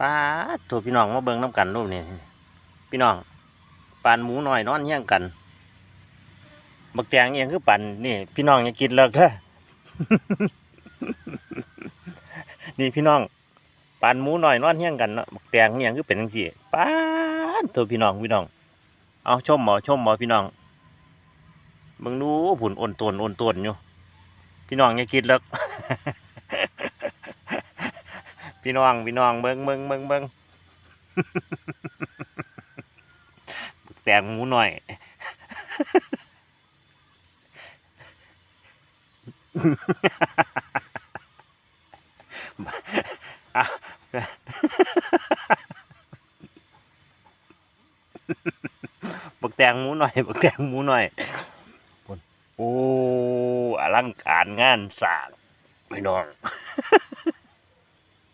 ป้าตัวพี่น้องมาเบิ่งน้ำกันรูปนี่พี่น้องปานหมูหน่อยนอนเฮี้ยงกัน บักแตงเอียงคือปันนี่ พี่น้องอย่ากินเลิกเด้อนี่พี่น้องปานหมูหน่อยนอนเฮี้ยงกันเนาะบักแตงเอียงคือเป็นจังซี่ป้าดตัวพี่น้องพี่น้อง เอาชมหมอชมหมอพี่น้องเบิ่งดูผุนอ่อนตวนอ่อนตวนอยู่พี่น้องอย่ากินเลิก พี่น้องพี่น้องเบิ่งเบิ่งเบิ่งเบิ่งบักแตงหมูหน่อยบักแตงหมูหน่อยบักแตงหมูหน่อยโอ้อลังการงานสร้างพี่น้อง